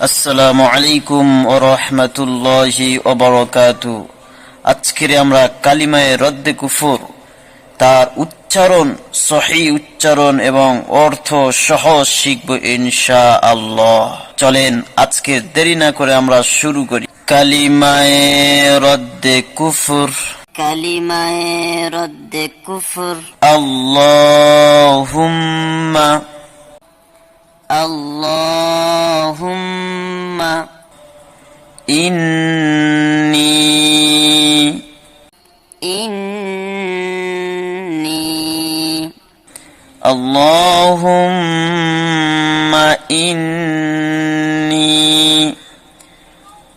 আসসালামু আলাইকুম ও রহমতুল্লাহি ওবরকাতু আজকের আমরা কালিমায়ে রদ্দে কুফুর তার উচ্চারণ সহি উচ্চারণ এবং অর্থ সহজ শিখব ইনশা আল্লাহ চলেন আজকে দেরি না করে আমরা শুরু করি। কালিমায়ে রদ্দে কুফুর। কালিমায়ে রদ্দে কুফর। আল্লাহুম্মা আল্লাহুম্মা ইন্নী ইন্নি اللهم إني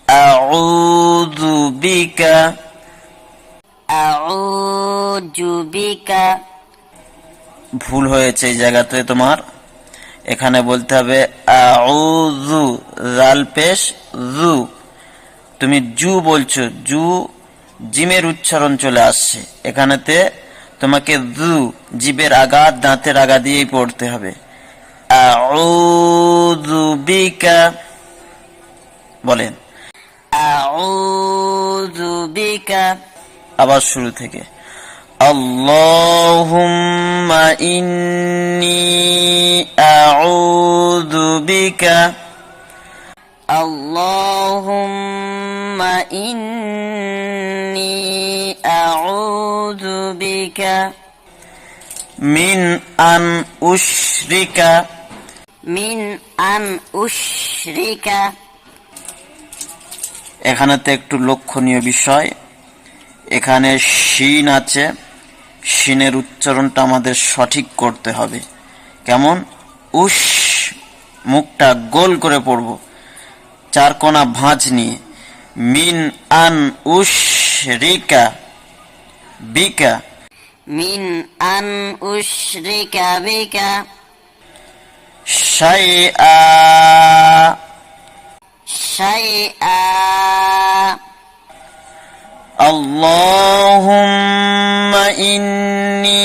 أعوذ بك আউযু বিকা ভুল হয়েছে এই জায়গাতে তোমার এখানে বলতে হবে জাল পেশ জু তুমি জু বলছো, জু জিমের উচ্চারণ চলে আসছে। এখানেতে তোমাকে জু জিবের আঘাত, দাঁতের আগা দিয়েই পড়তে হবে। বিকা বলেন। আবার শুরু থেকে। আল্লাহুম্মা ইন্নি আউযু বিকা আল্লাহুম্মা ইন্নি আউযু বিকা মিন আন উশরিকা মিন আন উশরিকা এখানেতে একটু লক্ষণীয় বিষয়। এখানে শিন আছে। শিনের উচ্চারণটা আমাদের সঠিক করতে হবে কেমন উস মুখটা গোল করে পড়ব চার কোনা ভাঁজ নিয়ে মিন আন উশ রিকা বিকা মিন আন উশরিকা বিকা শাইআ শাইআ اللهم إني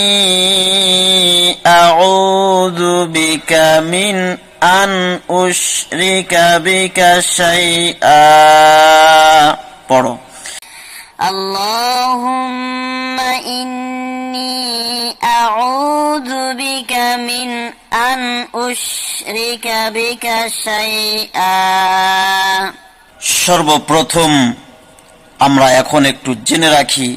أعوذ بك من أن أشرك بك شيئا পড়ো اللهم إني أعوذ بك من أن أشرك بك شيئا সর্বপ্রথম আমরা এখন একটু জেনে রাখি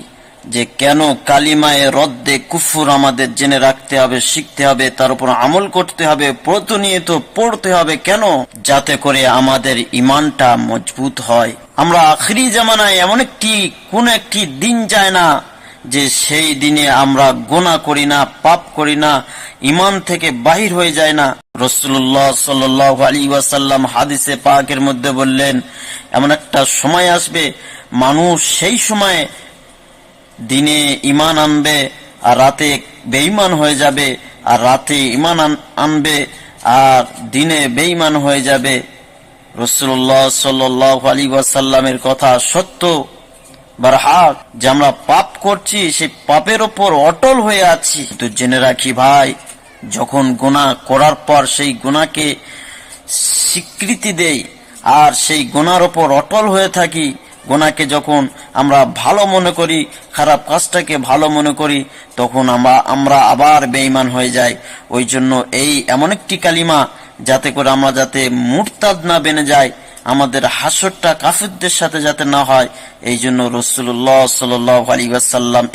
যে কেন কালিমায়ে রদ্দে কুফুর আমাদের জেনে রাখতে হবে, শিখতে হবে, তার উপর আমল করতে হবে, প্রতিনিয়ত পড়তে হবে কেন? যাতে করে আমাদের ইমানটা মজবুত হয়। আমরা আখরি জামানায় এমন একটি, কোন একটি দিন যায় না যে সেই দিনে আমরা গোনা করি না, পাপ করি না, ইমান থেকে বাহির হয়ে যায় না। রসুল্লাহ সাল আলী ওয়াসাল্লাম হাদিসে পাকের মধ্যে বললেন, এমন একটা সময় আসবে, মানুষ সেই সময় দিনে ইমান আনবে আর রাতে বেঈমান হয়ে যাবে, আর রাতে ইমান আন- আনবে আর দিনে বেঈমান হয়ে যাবে। রসুল্লাহ সাল্লাহ আলী ওয়াসাল্লামের কথা সত্য, বারহাক, যে আমরা পাপ করছি সেই পাপের ওপর অটল হয়ে আছি। তো জেনে রাখি ভাই, যখন গুনাহ করার পর সেই গুনাহকে স্বীকৃতি দেই, আর সেই গুনার ওপর অটল হয়ে থাকি গোনাকে যখন আমরা ভালো মনে করি, খারাপ কাজটাকে ভালো মনে করি, তখন আমরা আমরা আবার বেঈমান হয়ে যাই। ওই জন্য এই এমন একটি কালিমা, যাতে করে আমরা যাতে মুরতাদ না বেনে যায় আমাদের হাসরটা কাফিরদের সাথে যাতে না হয়, এই জন্য রসুল্লাহ সাল আলী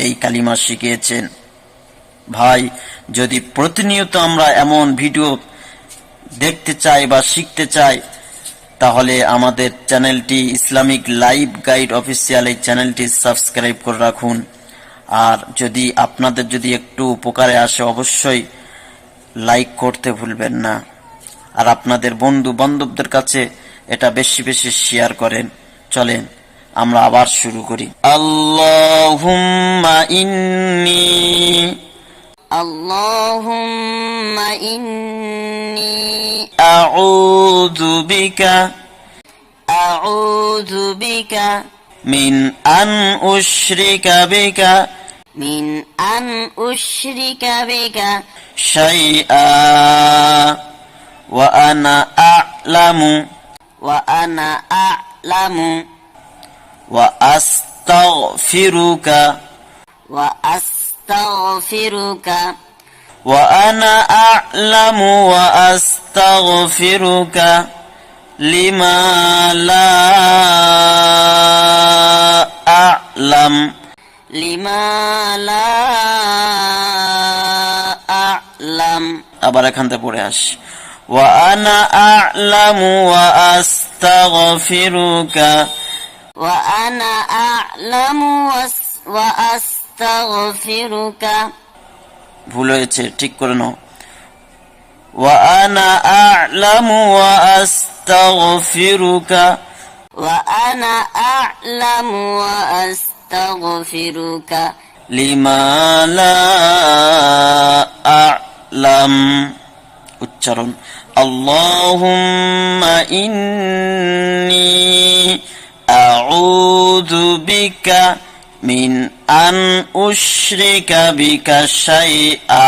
এই কালিমা শিখিয়েছেন। ভাই, যদি প্রতিনিয়ত আমরা এমন ভিডিও দেখতে চাই বা শিখতে চাই তাহলে আমাদের চ্যানেলটি ইসলামিক লাইভ গাইড অফিসিয়াল এই চ্যানেলটি সাবস্ক্রাইব করে রাখুন। আর যদি আপনাদের যদি একটু উপকারে আসে অবশ্যই লাইক করতে ভুলবেন না। আর আপনাদের বন্ধু বান্ধবদের কাছে এটা বেশি বেশি শেয়ার করেন। চলেন আমরা আবার শুরু করি। আল্লাহুম্মা ইন্নি আল্লাহুম্মা ইন্নি আউযু বিকা أعوذ بك من أن أشرك بك من أن أشرك بك شيئا وأنا أعلم وأنا أعلم وأستغفرك وأستغفرك وأنا أعلم وأستغفرك লিমা লা আ'লাম। লিমা আ'লাম। আবার এখান থেকে পড়ে আস। ওয়া আনা আ'লামু ওয়া আস্তাগফিরুকা। ওয়া আনা আ'লামু ওয়া আস্তাগফিরুকা। ভুল হয়েছে ঠিক করে নাও। وأنا أعلم وأستغفرك وأنا أعلم وأستغفرك لما لا أعلم উচ্চারণ اللهم إني أعوذ بك من أن أشرك بك شيئا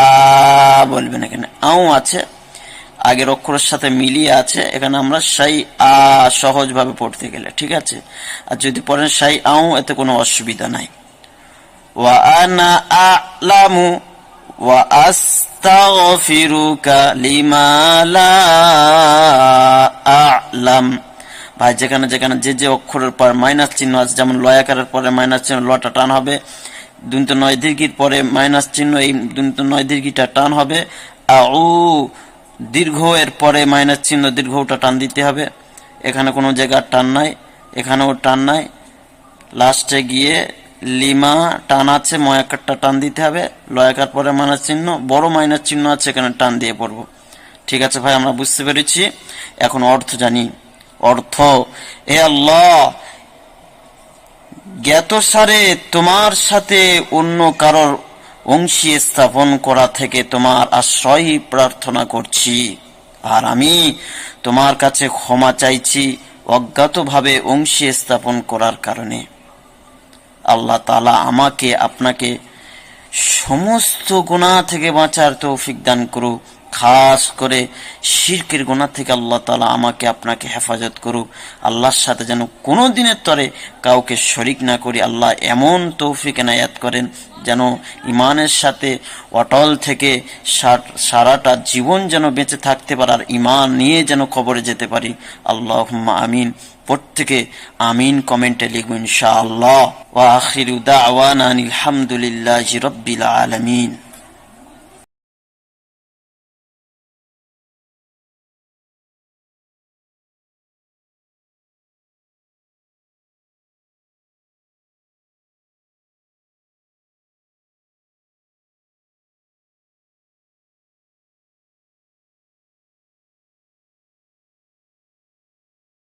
বলবেন এখানে আও আছে আগের অক্ষরের সাথে মিলিয়ে আছে, এখানে আমরা সাই আ সহজভাবে পড়তে গেলে, ঠিক আছে? আর যদি পড়েন সাই আউ, এতে কোনো অসুবিধা নাই। ওয়া আনা আলামু ওয়া আস্তাগফিরুকা লিমা লা আলাম। ভাই, যেখানে যেখানে যে যে অক্ষরের পর মাইনাস চিহ্ন আছে, যেমন লয়াকারের পরে মাইনাস চিহ্ন, লটা টান হবে, দুন্ত নয় দীর্ঘির পরে মাইনাস চিহ্ন, এই দুন্ত নয় দীর্ঘিটা টান হবে আউ দীর্ঘ এর পরে মাইনাস চিহ্ন দীর্ঘটা টান দিতে হবে। এখানে কোনো জায়গার টান নাই, এখানেও টান নাই। লাস্টে গিয়ে লিমা টান আছে, ময়াকারটা টান দিতে হবে। লয়াকার পরে মাইনাস চিহ্ন, বড় মাইনাস চিহ্ন আছে, এখানে টান দিয়ে পড়ব। ঠিক আছে ভাই, আমরা বুঝতে পেরেছি। এখন অর্থ জানি। অর্থ এ আল্লাহ জ্ঞাত সারে তোমার সাথে অন্য কারোর অংশী স্থাপন করা থেকে তোমার আশ্রয় প্রার্থনা করছি। আর আমি তোমার কাছে ক্ষমা চাইছি অজ্ঞাতভাবে অংশী স্থাপন করার কারণে। আল্লাহ তালা আমাকে আপনাকে সমস্ত গুণা থেকে বাঁচার তৌফিক দান করুক। খাস করে শিরকের গুণা থেকে আল্লাহ তালা আমাকে, আপনাকে হেফাজত করুক। আল্লাহর সাথে যেন কোনো দিনের তরে কাউকে শরিক না করি। আল্লাহ এমন তৌফিক এনায়াত করেন যেন ইমানের সাথে অটল থেকে সার- সারাটা জীবন যেন বেঁচে থাকতে পারার ইমান নিয়ে যেন কবরে যেতে পারি। আল্লাহ আমিন। প্রত্যেকে আমিন কমেন্টে লিখুন, ইনশাআল্লাহ। ওয়া আখিরু দাওয়ানা আনিল হামদুলিল্লাহি রাব্বিল আলামিন।